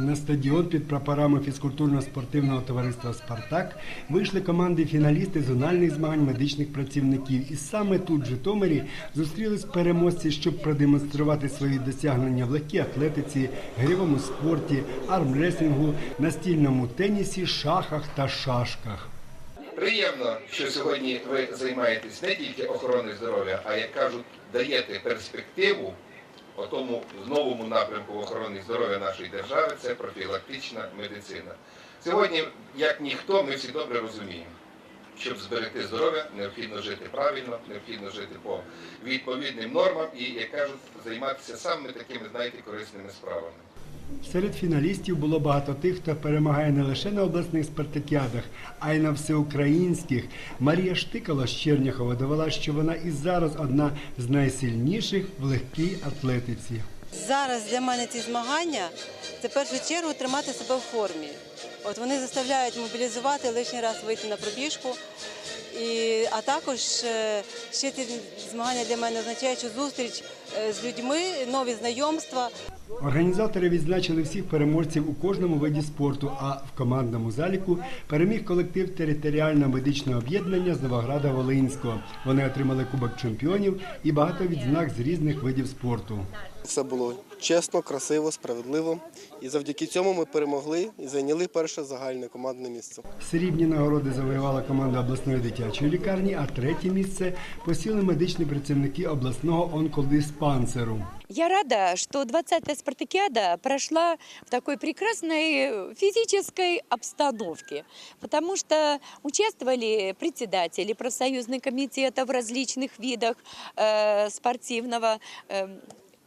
На стадіон під прапорами фізкультурно-спортивного товариства Спартак вийшли команди фіналісти зональних змагань медичних працівників. І саме тут, в Житомирі, зустрілись переможці, щоб продемонструвати свої досягнення в легкій атлетиці, грівому спорті, армреслінгу, настільному тенісі, шахах та шашках. Приємно, що сьогодні ви займаєтесь не тільки охороною здоров'я, а як кажуть, даєте перспективу о тому новому напрямку охорони здоров'я нашої держави це профілактична медицина. Сьогодні, як ніхто, ми всі добре розуміємо. Щоб зберегти здоров'я, необхідно жити правильно, необхідно жити по відповідним нормам і, як кажуть, займатися саме такими, знаєте, корисними справами. Серед фіналістів було багато тих, хто перемагає не лише на обласних спартакіадах, а й на всеукраїнських. Марія Штикало з Черняхова довела, що вона і зараз одна з найсильніших в легкій атлетиці. Зараз для мене ці змагання це в першу чергу тримати себе в формі. От вони заставляють мобілізувати лишній раз вийти на пробіжку. І, а також е, ще ці змагання для мене означають, що зустріч е, з людьми, нові знайомства. Організатори відзначили всіх переможців у кожному виді спорту. А в командному заліку переміг колектив територіального медичного об'єднання з Новограда Волинського. Вони отримали кубок чемпіонів і багато відзнак з різних видів спорту. Все було чесно, красиво, справедливо. І завдяки цьому ми перемогли і зайняли перше загальне командне місце. Срібні нагороди завоювала команда обласної дитячої лікарні, а третє місце посіли медичні працівники обласного онкодиспансеру. Я рада, что 20-я спартакиада прошла в такой прекрасной физической обстановке, потому что участвовали председатели профсоюзных комитетов в различных видах э, спортивного э,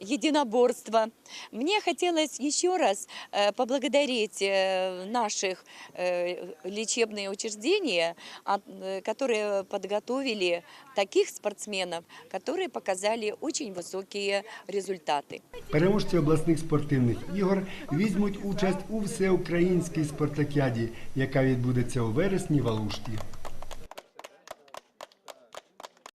единоборства. Мне хотелось еще раз э, поблагодарить э, наших э, лечебные учреждения, от- э, которые подготовили таких спортсменов, которые показали очень высокие результаты. Переможці обласних спортивних ігор візьмуть участь у всеукраїнській спартакіаді, яка відбудеться у вересні в Алушті.